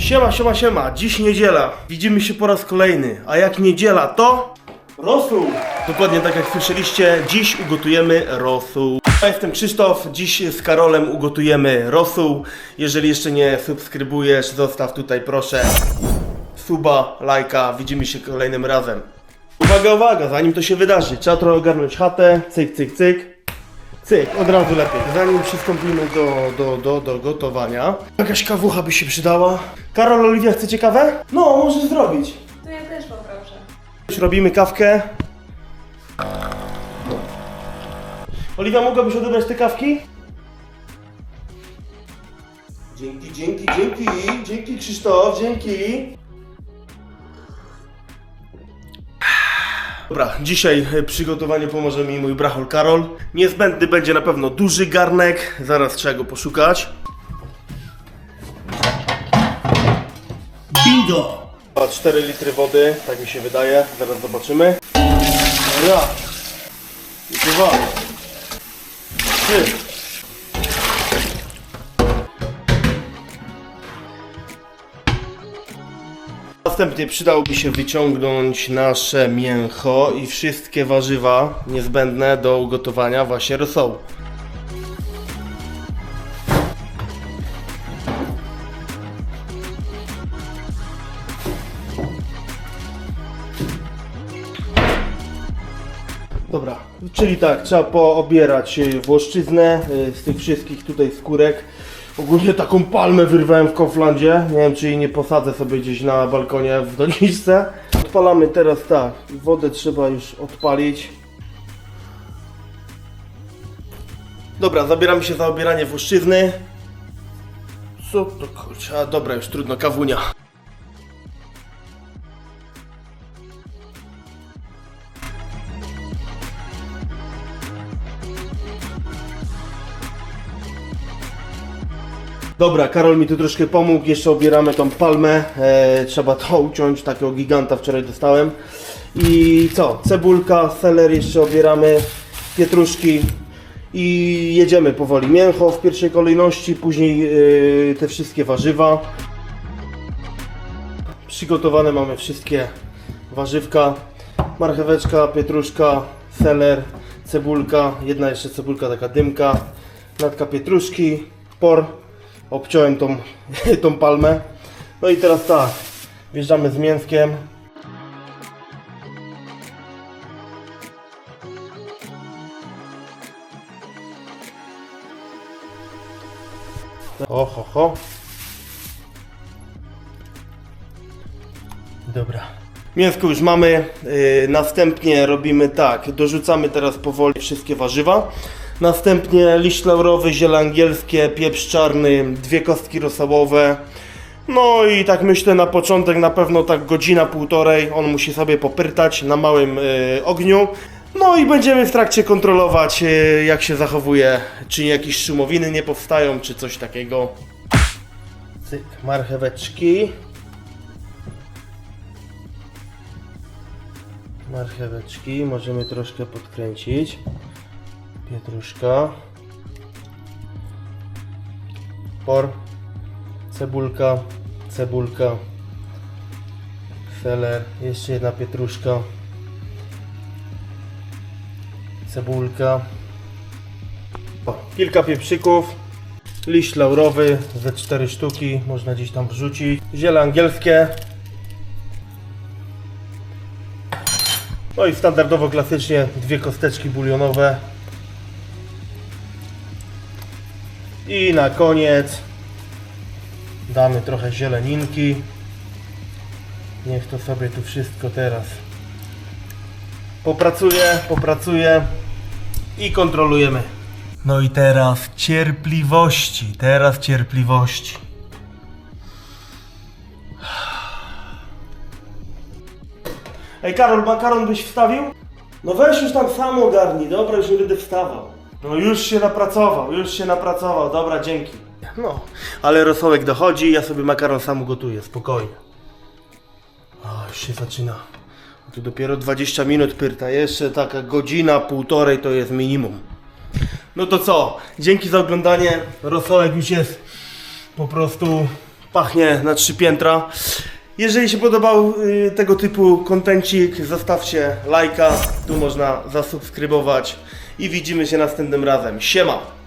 Siema, siema, siema. Dziś niedziela. Widzimy się po raz kolejny. A jak niedziela, to rosół. Dokładnie tak jak słyszeliście, dziś ugotujemy rosół. Ja jestem Krzysztof, dziś z Karolem ugotujemy rosół. Jeżeli jeszcze nie subskrybujesz, zostaw tutaj proszę suba, lajka. Widzimy się kolejnym razem. Uwaga, uwaga, zanim to się wydarzy, trzeba trochę ogarnąć chatę. Cyk, cyk, cyk. Cyk, od razu lepiej. Zanim przystąpimy do, do, do, do gotowania. Jakaś kawucha by się przydała. Karol, Oliwia, chcecie kawę? No, możesz zrobić. To ja też poproszę. Już robimy kawkę. Oliwia, mogłabyś odebrać te kawki? Dzięki, dzięki, dzięki, dzięki Krzysztof, dzięki. Dobra, dzisiaj e, przygotowanie pomoże mi mój brachol Karol. Niezbędny będzie na pewno duży garnek, zaraz trzeba go poszukać. Bingo! 4 litry wody, tak mi się wydaje, zaraz zobaczymy. Raz, dwa, trzy. Następnie przydałoby się wyciągnąć nasze mięcho i wszystkie warzywa niezbędne do ugotowania właśnie rosołu. Dobra, czyli tak, trzeba poobierać y, włoszczyznę y, z tych wszystkich tutaj skórek. Ogólnie taką palmę wyrwałem w Kauflandzie. Nie wiem, czy jej nie posadzę sobie gdzieś na balkonie w doniczce. Odpalamy teraz tak, wodę trzeba już odpalić. Dobra, zabieramy się za obieranie włoszczyzny. Co to kurczę, a dobra, już trudno, kawunia. Dobra, Karol mi tu troszkę pomógł, jeszcze obieramy tą palmę, e, trzeba to uciąć, takiego giganta wczoraj dostałem. I co, cebulka, seler jeszcze obieramy, pietruszki i jedziemy powoli. Mięcho w pierwszej kolejności, później e, te wszystkie warzywa. Przygotowane mamy wszystkie warzywka, marcheweczka, pietruszka, seler, cebulka, jedna jeszcze cebulka taka dymka, natka pietruszki, por, obciąłem tą, tą palmę. No i teraz tak, wjeżdżamy z mięskiem. O, ho. Dobra. Mięsko już mamy. Yy, następnie robimy tak. Dorzucamy teraz powoli wszystkie warzywa. Następnie liść laurowy, ziele angielskie, pieprz czarny, dwie kostki rosołowe. No i tak myślę na początek na pewno tak godzina, półtorej. On musi sobie popyrtać na małym yy, ogniu. No i będziemy w trakcie kontrolować yy, jak się zachowuje. Czy jakieś szumowiny nie powstają, czy coś takiego. Cyk, marcheweczki. marcheweczki, możemy troszkę podkręcić. Pietruszka. Por. Cebulka. Cebulka. Seler. Jeszcze jedna pietruszka. Cebulka. O, kilka pieprzyków. Liść laurowy ze cztery sztuki. Można gdzieś tam wrzucić. Ziele angielskie. No i standardowo, klasycznie dwie kosteczki bulionowe. I na koniec damy trochę zieleninki. Niech to sobie tu wszystko teraz popracuje, popracuje i kontrolujemy. No i teraz cierpliwości, teraz cierpliwości. Ej, Karol, makaron byś wstawił? No weź już tam sam ogarnij, dobra, już nie będę wstawał. No już się napracował, już się napracował, dobra, dzięki. No, ale rosołek dochodzi, ja sobie makaron sam ugotuję, spokojnie. O, już się zaczyna. Tu dopiero 20 minut pyrta, jeszcze taka godzina, półtorej to jest minimum. No to co, dzięki za oglądanie, rosołek już jest po prostu Pachnie na trzy piętra. Jeżeli się podobał y, tego typu kontencik, zostawcie lajka. Tu można zasubskrybować. I widzimy się następnym razem. Siema!